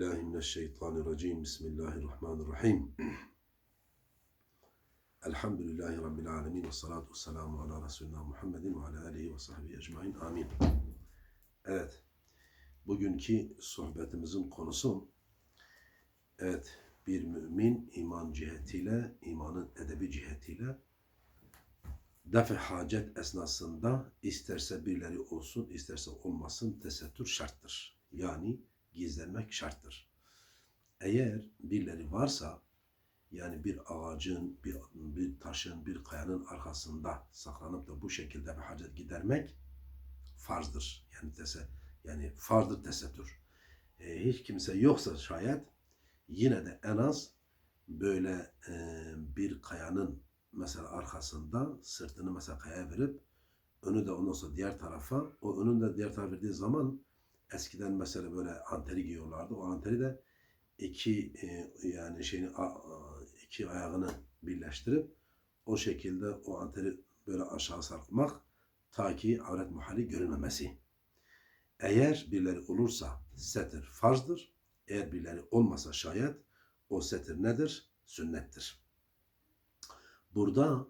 billahi mineşşeytanirracim. Bismillahirrahmanirrahim. Elhamdülillahi Rabbil alemin. Ve salatu ve selamu ala Resulina Muhammedin ve ala aleyhi ve sahbihi ecmain. Amin. Evet. Bugünkü sohbetimizin konusu evet bir mümin iman cihetiyle, imanın edebi cihetiyle defi hacet esnasında isterse birileri olsun, isterse olmasın tesettür şarttır. Yani gizlenmek şarttır. Eğer birileri varsa yani bir ağacın, bir, bir taşın, bir kayanın arkasında saklanıp da bu şekilde bir hacet gidermek farzdır. Yani tese, yani farzdır tesettür. E, hiç kimse yoksa şayet yine de en az böyle e, bir kayanın mesela arkasında sırtını mesela kayaya verip önü de ondan sonra diğer tarafa o önün de diğer tarafa verdiği zaman eskiden mesela böyle anteri giyiyorlardı. O anteri de iki e, yani şeyini a- iki ayağını birleştirip o şekilde o anteri böyle aşağı sarkmak ta ki avret muhali görülmemesi. Eğer birileri olursa setir farzdır. Eğer birileri olmasa şayet o setir nedir? Sünnettir. Burada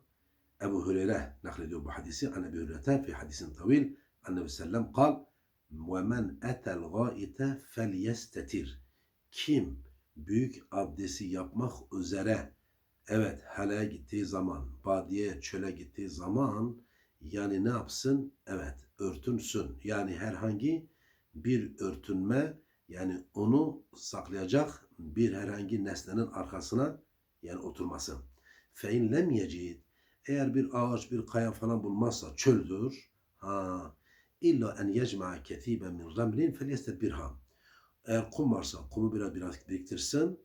Ebu Hüreyre naklediyor bu hadisi. An Ebu Hüreyre fi hadisin tavil. Annebi sellem kal وَمَنْ اَتَى الْغَائِتَ فَلْيَسْتَتِرْ Kim büyük abdesti yapmak üzere evet helaya gittiği zaman, badiye çöle gittiği zaman yani ne yapsın? Evet örtünsün. Yani herhangi bir örtünme yani onu saklayacak bir herhangi nesnenin arkasına yani oturmasın. Fein lem yecid eğer bir ağaç bir kaya falan bulmazsa çöldür. Ha, İlla en yecma'a ketiben min ramlin felyestedbirha. Eğer kum varsa kumu biraz biraz biriktirsin.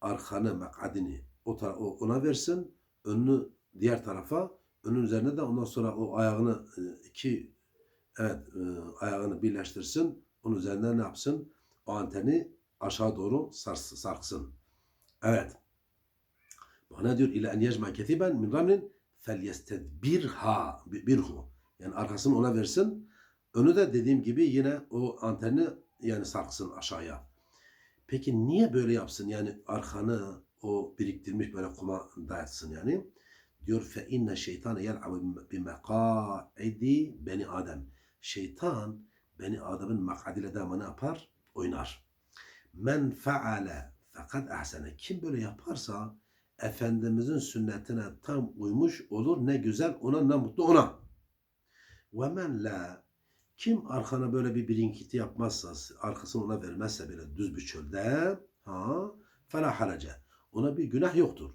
Arkanı, mek'adini o ona versin. Önünü diğer tarafa. Önün üzerine de ondan sonra o ayağını e, iki evet e, ayağını birleştirsin. Onun üzerine ne yapsın? O anteni aşağı doğru sarsın, sarksın. Evet. Bak ne diyor? İla en yecma'a ketiben min ramlin felyestedbirha. Birhu. Yani arkasını ona versin. Önü de dediğim gibi yine o anteni yani sarksın aşağıya. Peki niye böyle yapsın? Yani arkanı o biriktirmiş böyle kuma dayatsın yani. Diyor fe inne şeytane yel'abu bi mekaidi beni Adem. Şeytan beni Adem'in makadiyle de ne yapar? Oynar. Men feale fakat ahsene. Kim böyle yaparsa Efendimizin sünnetine tam uymuş olur. Ne güzel ona ne mutlu ona. Ve men la kim arkana böyle bir birinkiti yapmazsa, arkasını ona vermezse böyle düz bir çölde, ha, fela harace. Ona bir günah yoktur.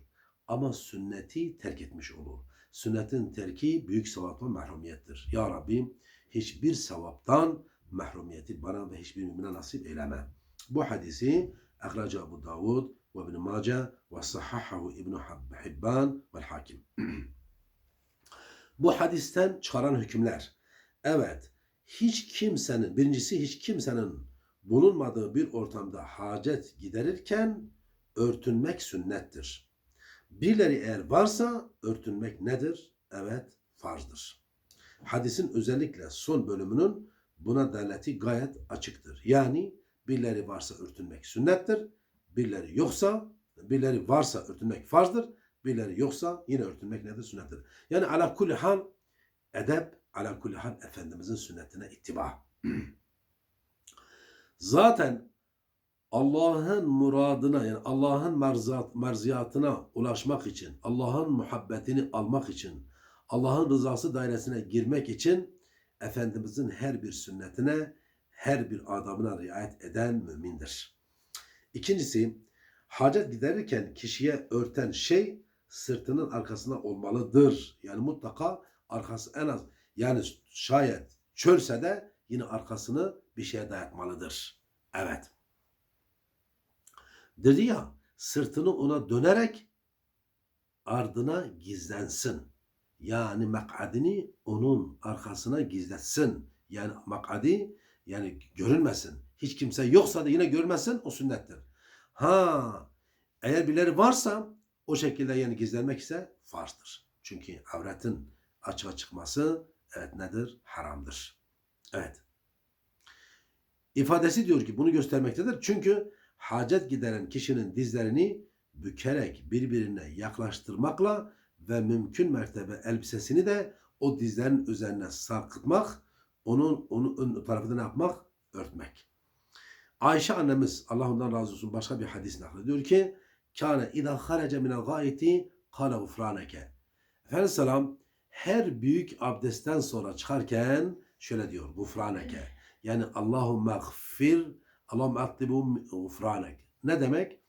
Ama sünneti terk etmiş olur. Sünnetin terki büyük sevapla mahrumiyettir. Ya Rabbi hiçbir sevaptan mahrumiyeti bana ve hiçbir mümine nasip eyleme. Bu hadisi Ahraca Ebu Davud ve İbn Mace ve Sahhahu İbn Hibban ve Hakim. Bu hadisten çıkaran hükümler. Evet, hiç kimsenin, birincisi hiç kimsenin bulunmadığı bir ortamda hacet giderirken örtünmek sünnettir. Birileri eğer varsa örtünmek nedir? Evet, farzdır. Hadisin özellikle son bölümünün buna daleti gayet açıktır. Yani birileri varsa örtünmek sünnettir. Birileri yoksa, birileri varsa örtünmek farzdır. Birileri yoksa yine örtünmek nedir? Sünnettir. Yani ala kulli hal edep ala kulli hal Efendimizin sünnetine ittiba. Zaten Allah'ın muradına yani Allah'ın marziyat, marziyatına ulaşmak için, Allah'ın muhabbetini almak için, Allah'ın rızası dairesine girmek için Efendimizin her bir sünnetine, her bir adabına riayet eden mümindir. İkincisi, hacet giderirken kişiye örten şey sırtının arkasında olmalıdır. Yani mutlaka arkası en az yani şayet çölse de yine arkasını bir şeye dayatmalıdır. Evet. Dedi ya sırtını ona dönerek ardına gizlensin. Yani makadini onun arkasına gizletsin. Yani makadi yani görünmesin. Hiç kimse yoksa da yine görmesin o sünnettir. Ha eğer birileri varsa o şekilde yani gizlenmek ise farzdır. Çünkü avretin açığa çıkması evet nedir? Haramdır. Evet. İfadesi diyor ki bunu göstermektedir. Çünkü hacet gideren kişinin dizlerini bükerek birbirine yaklaştırmakla ve mümkün mertebe elbisesini de o dizlerin üzerine sarkıtmak, onun onun ön tarafını ne yapmak? Örtmek. Ayşe annemiz Allah ondan razı olsun başka bir hadis naklediyor ki kâne idâ harece minel gâiti kâle gufrâneke. Efendimiz selam her büyük abdestten sonra çıkarken şöyle diyor gufraneke. Yani Allahümme gfir Allahümme atlibu gufranek. Ne demek?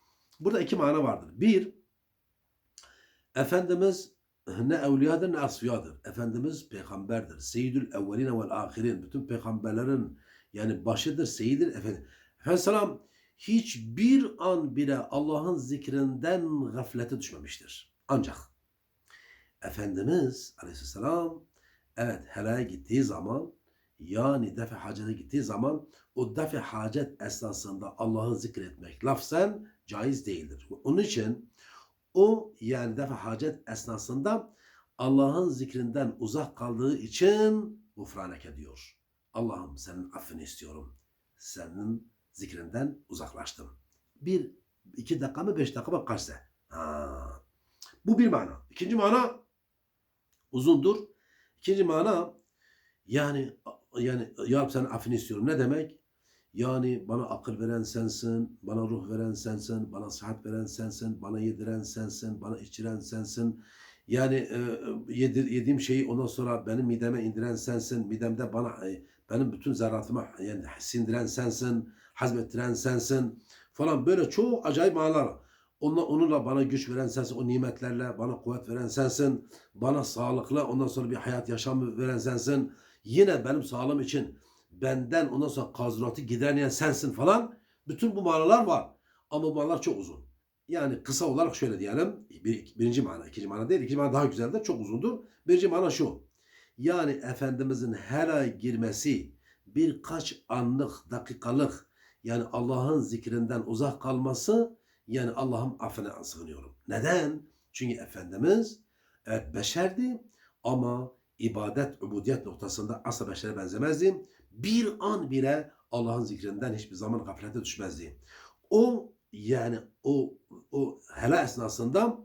Burada iki mana vardır. Bir, Efendimiz ne evliyadır ne asfiyadır. Efendimiz peygamberdir. Seyyidül evveline vel ahirin. Bütün peygamberlerin yani başıdır, seyidir. Efendim. Efendimiz hiçbir an bile Allah'ın zikrinden gaflete düşmemiştir. Ancak Efendimiz aleyhisselam evet helaya gittiği zaman yani defe hacete gittiği zaman o defe hacet esnasında Allah'ı zikretmek lafzen caiz değildir. Onun için o yani defe hacet esnasında Allah'ın zikrinden uzak kaldığı için gufraneke diyor. Allah'ım senin affını istiyorum. Senin zikrinden uzaklaştım. Bir, iki dakika mı beş dakika mı kaçsa. Ha. Bu bir mana. İkinci mana uzundur. İkinci mana yani yani ya Rabbi senin affını istiyorum. Ne demek? Yani bana akıl veren sensin, bana ruh veren sensin, bana sıhhat veren sensin, bana yediren sensin, bana içiren sensin. Yani e, yedir, yediğim şeyi ondan sonra benim mideme indiren sensin, midemde bana e, benim bütün zerratıma yani sindiren sensin, hazmettiren sensin falan böyle çok acayip manalar. Onunla, onunla bana güç veren sensin, o nimetlerle bana kuvvet veren sensin, bana sağlıklı ondan sonra bir hayat yaşamı veren sensin. Yine benim sağlığım için benden ondan sonra kazuratı gideremeyen sensin falan. Bütün bu manalar var. Ama bu manalar çok uzun. Yani kısa olarak şöyle diyelim. Bir, birinci mana, ikinci mana değil. ikinci mana daha güzeldir, çok uzundur. Birinci mana şu. Yani Efendimizin her ay girmesi birkaç anlık, dakikalık yani Allah'ın zikrinden uzak kalması yani Allah'ım affına sığınıyorum. Neden? Çünkü Efendimiz evet beşerdi ama ibadet, ubudiyet noktasında asla beşere benzemezdi. Bir an bile Allah'ın zikrinden hiçbir zaman gaflete düşmezdi. O yani o o hele esnasında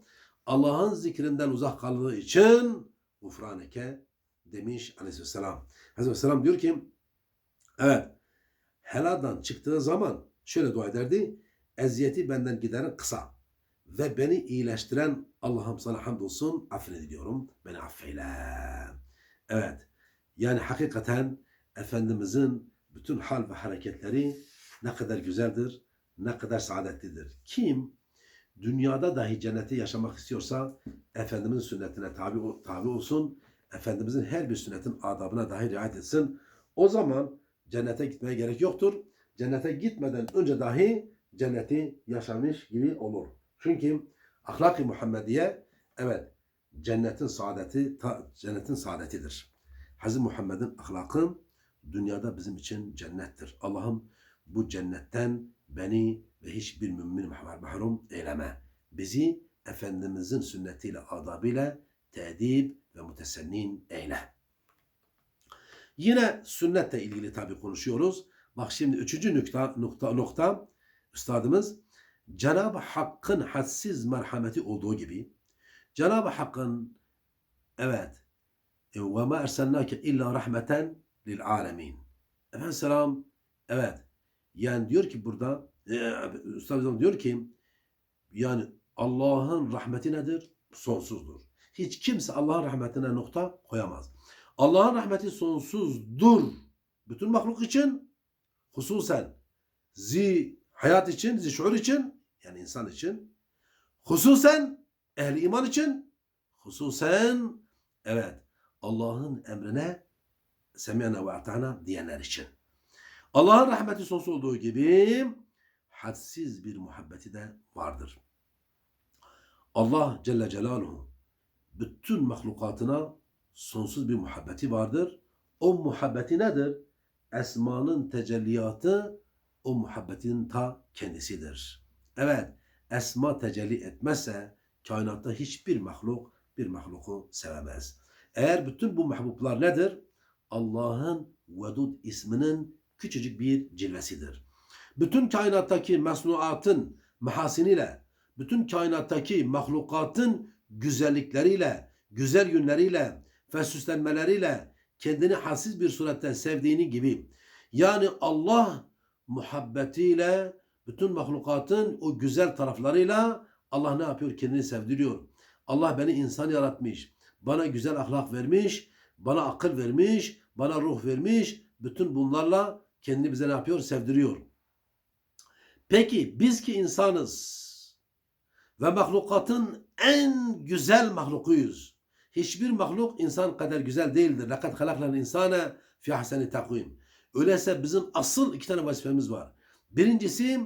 Allah'ın zikrinden uzak kaldığı için gufraneke demiş aleyhisselam. Aleyhisselam diyor ki evet heladan çıktığı zaman şöyle dua ederdi. Eziyeti benden gideren kısa ve beni iyileştiren Allah'ım sana hamdolsun affediliyorum. Beni affeyle. Evet. Yani hakikaten Efendimizin bütün hal ve hareketleri ne kadar güzeldir, ne kadar saadetlidir. Kim dünyada dahi cenneti yaşamak istiyorsa Efendimizin sünnetine tabi, tabi olsun. Efendimizin her bir sünnetin adabına dahi riayet etsin. O zaman cennete gitmeye gerek yoktur. Cennete gitmeden önce dahi cenneti yaşamış gibi olur. Çünkü ahlak-ı Muhammediye evet cennetin saadeti ta, cennetin saadetidir. Hz. Muhammed'in ahlakı dünyada bizim için cennettir. Allah'ım bu cennetten beni ve hiçbir mümin mahrum eyleme. Bizi Efendimizin sünnetiyle, adabıyla tedip ve mütesennin eyle. Yine sünnetle ilgili tabi konuşuyoruz. Bak şimdi üçüncü nokta, nokta, nokta üstadımız Cenab-ı Hakk'ın hadsiz merhameti olduğu gibi Cenab-ı Hakk'ın evet ve ma erselnake illa rahmeten lil alemin. Efendim selam evet yani diyor ki burada e, Üstad diyor ki yani Allah'ın rahmeti nedir? Sonsuzdur. Hiç kimse Allah'ın rahmetine nokta koyamaz. Allah'ın rahmeti sonsuzdur. Bütün mahluk için hususen zi hayat için, şuur için yani insan için hususen ehli iman için hususen evet Allah'ın emrine semiyana ve atana diyenler için. Allah'ın rahmeti sonsuz olduğu gibi hadsiz bir muhabbeti de vardır. Allah Celle Celaluhu bütün mahlukatına sonsuz bir muhabbeti vardır. O muhabbeti nedir? Esmanın tecelliyatı o muhabbetin ta kendisidir. Evet, esma tecelli etmezse kainatta hiçbir mahluk bir mahluku sevemez. Eğer bütün bu mahbublar nedir? Allah'ın Vedud isminin küçücük bir cilvesidir. bütün kainattaki mesnuatın mahasiniyle, bütün kainattaki mahlukatın güzellikleriyle, güzel yönleriyle ve süslenmeleriyle kendini hassiz bir surette sevdiğini gibi. Yani Allah muhabbetiyle bütün mahlukatın o güzel taraflarıyla Allah ne yapıyor? Kendini sevdiriyor. Allah beni insan yaratmış. Bana güzel ahlak vermiş. Bana akıl vermiş. Bana ruh vermiş. Bütün bunlarla kendini bize ne yapıyor? Sevdiriyor. Peki biz ki insanız ve mahlukatın en güzel mahlukuyuz. Hiçbir mahluk insan kadar güzel değildir. Lekad halaklan insane fi ahseni takvim. Öyleyse bizim asıl iki tane vazifemiz var. Birincisi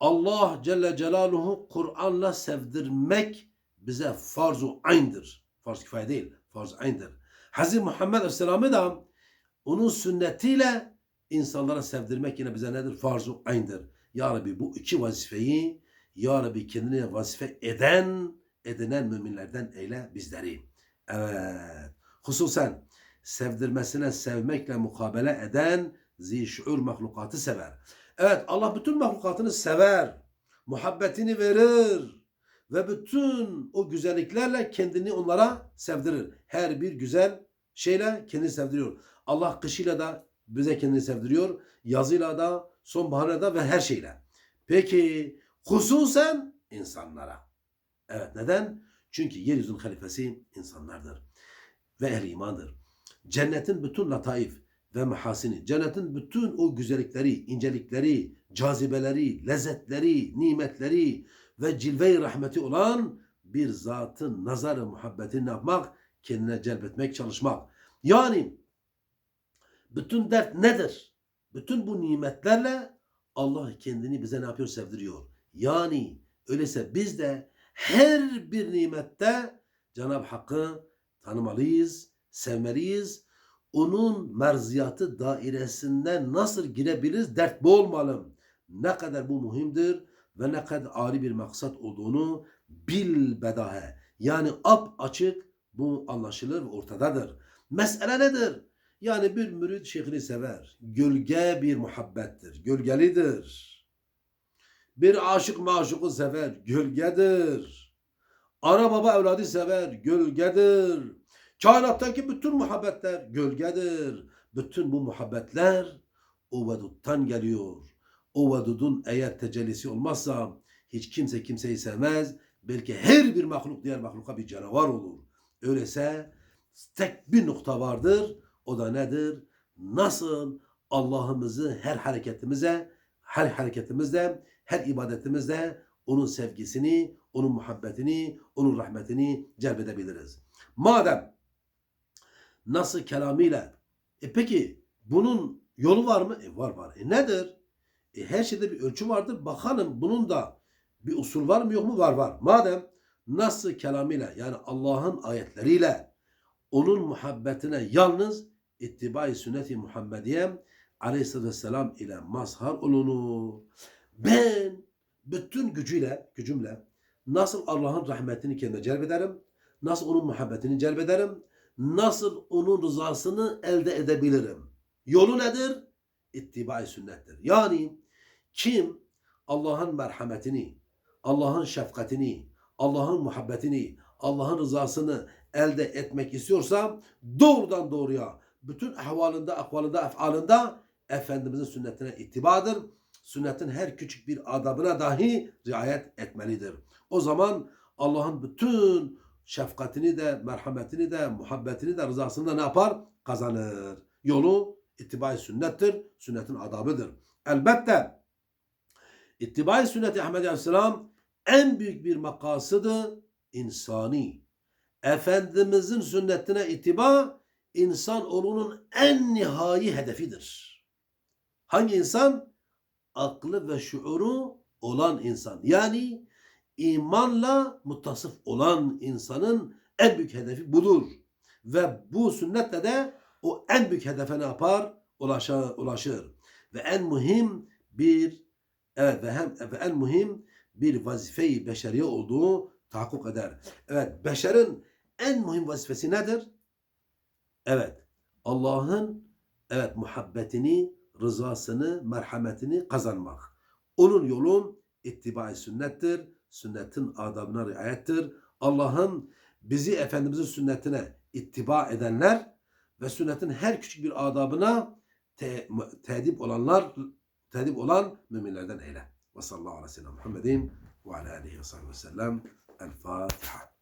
Allah Celle Celaluhu Kur'an'la sevdirmek bize farz-ı ayn'dir. Farz kifaye değil, farz-ı ayn'dir. Hz. Muhammed Aleyhisselam'ı da onun sünnetiyle insanlara sevdirmek yine bize nedir? Farz-ı ayn'dir. Ya Rabbi bu iki vazifeyi Ya Rabbi kendine vazife eden, edinen müminlerden eyle bizleri. Evet. Hususen sevdirmesine sevmekle mukabele eden zişur mahlukatı sever. Evet Allah bütün mahlukatını sever. Muhabbetini verir. Ve bütün o güzelliklerle kendini onlara sevdirir. Her bir güzel şeyle kendini sevdiriyor. Allah kışıyla da bize kendini sevdiriyor. Yazıyla da, sonbaharla da ve her şeyle. Peki hususen insanlara. Evet neden? Çünkü yeryüzünün halifesi insanlardır. Ve ehli imandır. Cennetin bütün lataif ve mahasini, cennetin bütün o güzellikleri, incelikleri, cazibeleri, lezzetleri, nimetleri ve cilve-i rahmeti olan bir zatın nazarı muhabbetini yapmak? Kendine celbetmek, çalışmak. Yani bütün dert nedir? Bütün bu nimetlerle Allah kendini bize ne yapıyor? Sevdiriyor. Yani öyleyse biz de her bir nimette Cenab-ı Hakk'ı tanımalıyız, sevmeliyiz. Onun merziyatı dairesinden nasıl girebiliriz? Dert bu olmalı. Ne kadar bu muhimdir ve ne kadar âli bir maksat olduğunu bil bedahe. Yani ap açık bu anlaşılır ve ortadadır. Mesele nedir? Yani bir mürid şeyhini sever. Gölge bir muhabbettir. Gölgelidir. Bir aşık maşuku sever. Gölgedir. Ana baba evladı sever. Gölgedir. Kainattaki bütün muhabbetler gölgedir. Bütün bu muhabbetler o veduttan geliyor. O vedudun eğer tecellisi olmazsa hiç kimse kimseyi sevmez. Belki her bir mahluk diğer mahluka bir canavar olur. Öyleyse tek bir nokta vardır. O da nedir? Nasıl Allah'ımızı her hareketimize, her hareketimizde, her ibadetimizde onun sevgisini, onun muhabbetini, onun rahmetini celbedebiliriz. Madem nasıl kelamıyla e peki bunun yolu var mı? E var var. E nedir? E her şeyde bir ölçü vardır. Bakalım bunun da bir usul var mı yok mu? Var var. Madem nasıl kelamıyla yani Allah'ın ayetleriyle onun muhabbetine yalnız ittibai sünnet-i Muhammediye aleyhissalatü vesselam ile mazhar olunur. Ben bütün gücüyle, gücümle nasıl Allah'ın rahmetini kendime celbederim, nasıl onun muhabbetini celbederim, nasıl onun rızasını elde edebilirim. Yolu nedir? İttibai sünnettir. Yani kim Allah'ın merhametini, Allah'ın şefkatini, Allah'ın muhabbetini, Allah'ın rızasını elde etmek istiyorsa doğrudan doğruya bütün ahvalında, akvalında, efalında Efendimizin sünnetine ittibadır. Sünnetin her küçük bir adabına dahi riayet etmelidir. O zaman Allah'ın bütün şefkatini de, merhametini de, muhabbetini de, rızasını da ne yapar? Kazanır. Yolu ittibai sünnettir. Sünnetin adabıdır. Elbette ittibai sünneti Ahmet Aleyhisselam en büyük bir makasıdı insani. Efendimizin sünnetine itiba insan olunun en nihai hedefidir. Hangi insan? Aklı ve şuuru olan insan. Yani imanla muttasıf olan insanın en büyük hedefi budur. Ve bu sünnetle de o en büyük hedefe ne yapar? Ulaşır. ulaşır. Ve en mühim bir evet ve hem ve en mühim bir vazife-i beşeriye olduğu tahakkuk eder. Evet, beşerin en mühim vazifesi nedir? Evet, Allah'ın evet muhabbetini, rızasını, merhametini kazanmak. Onun yolu ittibai sünnettir. Sünnetin adabına riayettir. Allah'ın bizi Efendimizin sünnetine ittiba edenler ve sünnetin her küçük bir adabına te, tedip olanlar tedip olan müminlerden eyle. Ve sallallahu aleyhi ve sellem Muhammedin ve ala aleyhi ve sellem. El Fatiha.